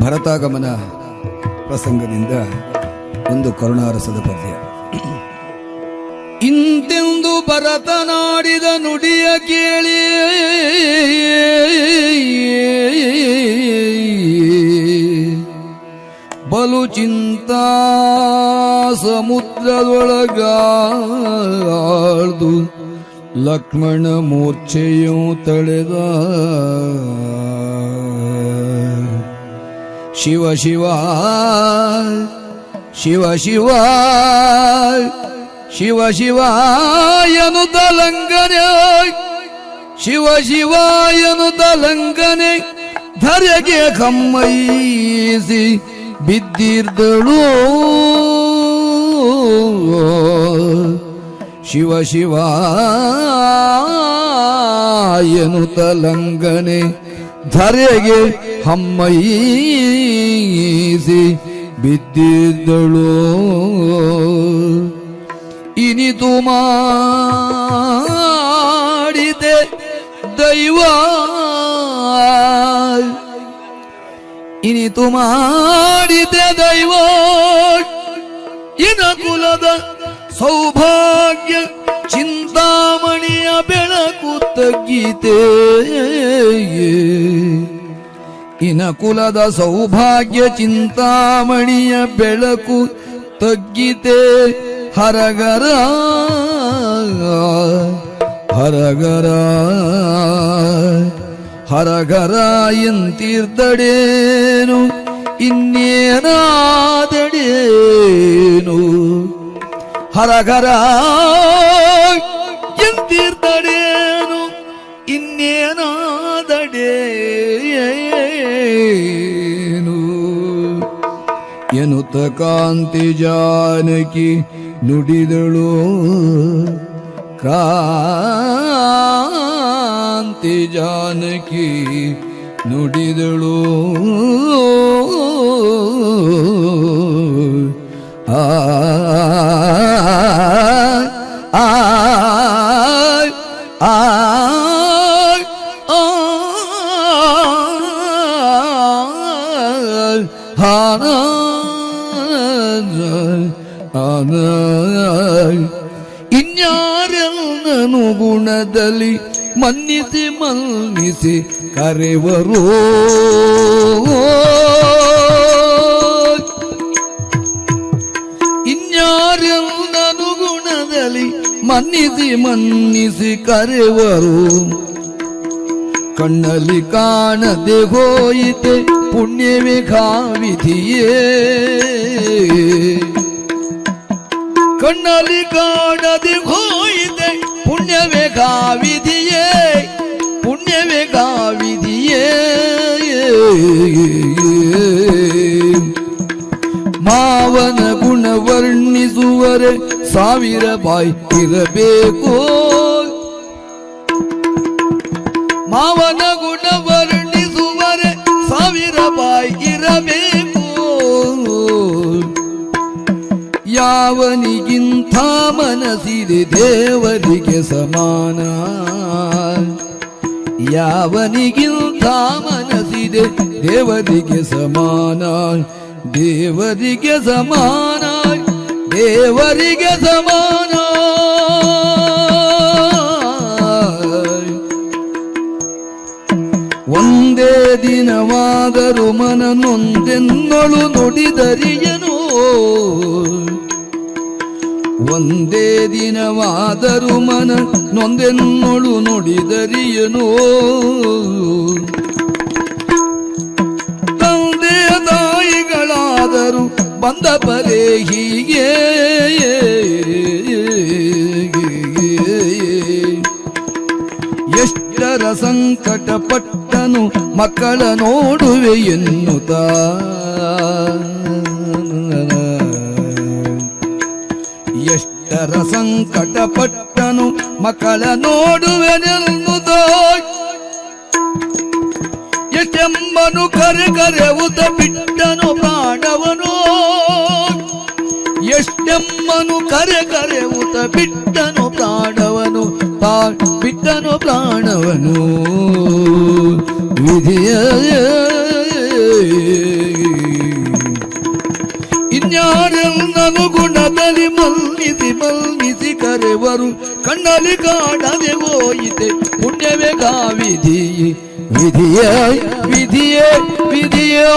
ಭರತಾಗಮನ ಪ್ರಸಂಗದಿಂದ ಒಂದು ಕರುಣಾರಸದ ಪದ್ಯ. ಇಂತೆಂದು ಭರತನಾಡಿದ ನುಡಿಯ ಕೇಳಿ, ಬಲು ಚಿಂತಾ ಸಮುದ್ರದೊಳಗಾಳ್ದು ಲಕ್ಷ್ಮಣ ಮೂರ್ಛೆಯು ತಳೆದ. ಶಿವ ಶಿವ ಶಿವ ಶಿವ ಶಿವ ಶಿವಾಯನು ಲಂಘನೆ. ಶಿವ ಶಿವಾಯನು ಲಂಘನೆ. ಧರೆಗೆ ಕಮ್ಮೈಸಿ ಬಿದ್ದಿರ್ದಳು. ಶಿವ ಶಿವ ಎನ್ನುತ್ತ ಲಂಘನೆ. ಧರೆಗೆ ಹಮ್ಮೈಸಿ ಬಿದ್ದಿದ್ದಳು. ಇನಿತು ಮಾಡಿದೆ ದೈವ. ಇನಿತು ಮಾಡಿದೆ ದೈವ. ಇನ ಕುಲದ ಸೌಭಾಗ್ಯ ಚಿಂತಾಮಣಿಯ ಬೆಳಕು ತಗ್ಗಿದೆ ಇನ ಕುಲದ ಸೌಭಾಗ್ಯ ಚಿಂತಾಮಣಿಯ ಬೆಳಕು ತಗ್ಗಿತೆ ಹರಗರ ಹರಗರ ಹರಗರ ಎಂತೀರ್ಥಡೇನು? ಇನ್ನೇನಾದಡೇನು? ಹರಗರ ಕಾಂತಿ ಜಾನಕಿ ನುಡಿದಳು ಕಾಂತಿ ಜಾನಕಿ ನುಡಿದಳು ಆ ಆ ಆ ಇನ್ಯಾರೆಲ್ಲನು ಗುಣದಲ್ಲಿ ಮನ್ನಿಸಿ ಮನ್ನಿಸಿ ಕರೆವರು ಇನ್ಯಾರೆಲ್ಲನು ಗುಣದಲ್ಲಿ ಮನ್ನಿಸಿ ಮನ್ನಿಸಿ ಕರೆವರು ಕಣ್ಣಲ್ಲಿ ಕಾಣದೆ ಹೋಯಿತೆ ಪುಣ್ಯವೇ ಕಾವಿಧಿಯೇ ಕಣ್ಣಲ್ಲಿ ಕಾಣದೆ ಹೋಯಿತೆ ಪುಣ್ಯವೇ ಕಾವಿಧಿಯೇ ಪುಣ್ಯವೇ ಕಾವಿಧಿಯೇ ಮಾವನ ಗುಣ ವರ್ಣಿಸುವರೆ ಸಾವಿರ ಬಾಯಿ ಇರಬೇಕು. ಯಾವನಿಗಿಂತ ಮನಸಿದೆ ದೇವರಿಗೆ ಸಮಾನ. ಯಾವನಿಗಿಂತ ಮನಸಿದೆ ದೇವರಿಗೆ ಸಮಾನ. ದೇವರಿಗೆ ಸಮಾನ ದೇವರಿಗೆ ಸಮಾನ. ಒಂದೇ ದಿನವಾದರೂ ಮನನೊಂದೆನ್ನೊಳು ನುಡಿದರಿಯನು. ಒಂದೇ ದಿನವಾದರೂ ಮನ ನೊಂದೆನ್ನೊಳು ನುಡಿದರಿಯನು? ತಂದೆ ತಾಯಿಗಳಾದರೂ ಬಂದ ಬಲೆ ಹೀಗೆ. ಎಷ್ಟರ ಸಂಕಟ ಪಟ್ಟನು ಮಕ್ಕಳ ನೋಡುವೆ ಎನ್ನುತ್ತ? ಎಷ್ಟರ ಸಂಕಟ ಪಟ್ಟನು ಮಕ್ಕಳ ನೋಡುವೆ ನಿಲ್ಲುದೆಂಬನು ಕರೆ ಕರೆವುದ ಬಿಟ್ಟನು ಪ್ರಾಣವನು. ಎಷ್ಟೆಮ್ಮನು ಕರೆ ಕರೆವುತ ಬಿಟ್ಟನು ಪ್ರಾಣವನು ಬಿಟ್ಟನು ಪ್ರಾಣವನು. ವಿಧಿಯ ಮಲ್ಲಿಸಿ ಮಲ್ಲಿಸಿ ಕರೆವರು ಕಣ್ಣಲ್ಲಿ ಕಾಣದೆ ಹೋಯಿತೆ ಪುಣ್ಯವೇ ಗಾವಿಧಿ ವಿಧಿಯೇ ವಿಧಿಯೇ ವಿಧಿಯೋ